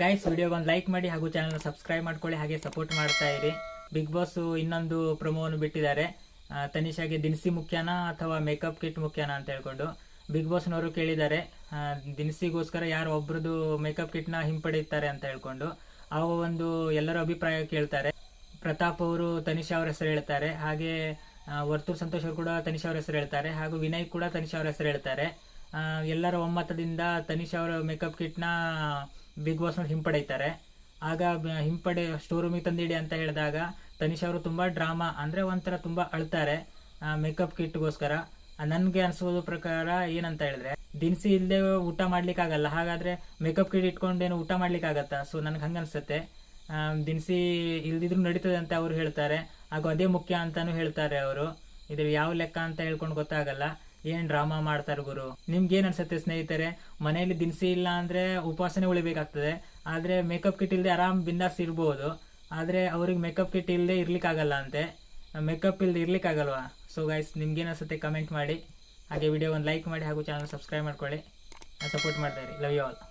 Guys ವಿಡಿಯೋಗೆ ಒಂದು like ಮಾಡಿ ಹಾಗೂ ಚಾನಲ್ನ ಸಬ್ಸ್ಕ್ರೈಬ್ ಮಾಡ್ಕೊಳ್ಳಿ, ಹಾಗೆ ಸಪೋರ್ಟ್ ಮಾಡ್ತಾ ಇರಿ. ಬಿಗ್ ಬಾಸ್ ಇನ್ನೊಂದು ಪ್ರೊಮೋವನ್ನು ಬಿಟ್ಟಿದ್ದಾರೆ. ತನಿಷಾಗೆ ದಿನಸಿ ಮುಖ್ಯನಾ ಅಥವಾ ಮೇಕಪ್ ಕಿಟ್ ಮುಖ್ಯನಾ ಅಂತ ಹೇಳ್ಕೊಂಡು ಬಿಗ್ ಬಾಸ್ನವರು ಕೇಳಿದ್ದಾರೆ. ದಿನಸಿಗೋಸ್ಕರ ಯಾರು ಒಬ್ರದ್ದು ಮೇಕಪ್ ಕಿಟ್ನ ಹಿಂಪಡೆಯುತ್ತಾರೆ ಅಂತ ಹೇಳ್ಕೊಂಡು ಆ ಒಂದು ಎಲ್ಲರ ಅಭಿಪ್ರಾಯ ಕೇಳ್ತಾರೆ. ಪ್ರತಾಪ್ ಅವರು ತನಿಷಾ ಅವರ ಹೆಸರು ಹೇಳ್ತಾರೆ. ಹಾಗೆ ವರ್ತೂರ್ ಸಂತೋಷ್ ಅವರು ಕೂಡ ತನಿಷಾ ಅವರ ಹೆಸರು ಹೇಳ್ತಾರೆ. ಹಾಗೂ ವಿನಯ್ ಕೂಡ ತನಿಷಾ ಅವರ ಹೆಸರು ಹೇಳ್ತಾರೆ. ಎಲ್ಲರ ಒಮ್ಮತದಿಂದ ತನಿಷಾ ಅವರ ಮೇಕಪ್ ಕಿಟ್ನ ಬಿಗ್ ಬಾಸ್ ಹಿಂಪಡೆಯುತ್ತಾರೆ. ಆಗ ಹಿಂಪಡೆ ಸ್ಟೋರ್ ರೂಮಿಗೆ ತಂದಿಡಿ ಅಂತ ಹೇಳಿದಾಗ ತನಿಷ್ ಅವರು ತುಂಬ ಡ್ರಾಮಾ ಅಂದ್ರೆ ಒಂಥರ ತುಂಬಾ ಅಳ್ತಾರೆ ಮೇಕಪ್ ಕಿಟ್ಗೋಸ್ಕರ ನನಗೆ ಅನಿಸೋದು ಪ್ರಕಾರ ಏನಂತ ಹೇಳಿದ್ರೆ, ದಿನಸಿ ಇಲ್ಲದೆ ಊಟ ಮಾಡ್ಲಿಕ್ಕೆ ಆಗಲ್ಲ ಹಾಗಾದ್ರೆ ಮೇಕಪ್ ಕಿಟ್ ಇಟ್ಕೊಂಡೇನು ಊಟ ಮಾಡ್ಲಿಕ್ಕೆ ಆಗತ್ತಾ ಸೊ ನನಗೆ ಹಂಗೆ ಅನಿಸುತ್ತೆ. ದಿನಸಿ ಇಲ್ದಿದ್ರು ನಡೀತದೆ ಅಂತ ಅವರು ಹೇಳ್ತಾರೆ. ಹಾಗೂ ಅದೇ ಮುಖ್ಯ ಅಂತಲೂ ಹೇಳ್ತಾರೆ ಅವರು. ಇದು ಯಾವ ಲೆಕ್ಕ ಅಂತ ಹೇಳ್ಕೊಂಡು ಗೊತ್ತಾಗಲ್ಲ. ಏನ್ ಡ್ರಾಮಾ ಮಾಡ್ತಾರೆ ಗುರು? ನಿಮ್ಗೆ ಏನ್ ಅನ್ಸುತ್ತೆ ಸ್ನೇಹಿತರೆ? ಮನೆಯಲ್ಲಿ ದಿನಸಿ ಇಲ್ಲ ಅಂದ್ರೆ ಉಪವಾಸನೆ ಉಳಿಬೇಕಾಗ್ತದೆ. ಆದ್ರೆ ಮೇಕಪ್ ಕಿಟ್ ಇಲ್ಲದೆ ಆರಾಮ್ ಬಿಂದಾಸ್ ಇರ್ಬೋದು. ಆದ್ರೆ ಅವ್ರಿಗೆ ಮೇಕಪ್ ಕಿಟ್ ಇಲ್ಲದೆ ಇರ್ಲಿಕ್ಕಾಗಲ್ಲ ಅಂತೆ. ಮೇಕಪ್ ಇಲ್ಲದೆ ಇರ್ಲಿಕ್ಕಾಗಲ್ವಾ? ಸೊ ಗೈಸ್ ನಿಮ್ಗೇನು ಅನ್ಸುತ್ತೆ ಕಮೆಂಟ್ ಮಾಡಿ. ಹಾಗೆ ವಿಡಿಯೋ ಒಂದು ಲೈಕ್ ಮಾಡಿ ಹಾಗೂ ಚಾನಲ್ ಸಬ್ಸ್ಕ್ರೈಬ್ ಮಾಡ್ಕೊಳ್ಳಿ. ಸಪೋರ್ಟ್ ಮಾಡ್ತಾರೆ ಲವ್ ಯು ಆಲ್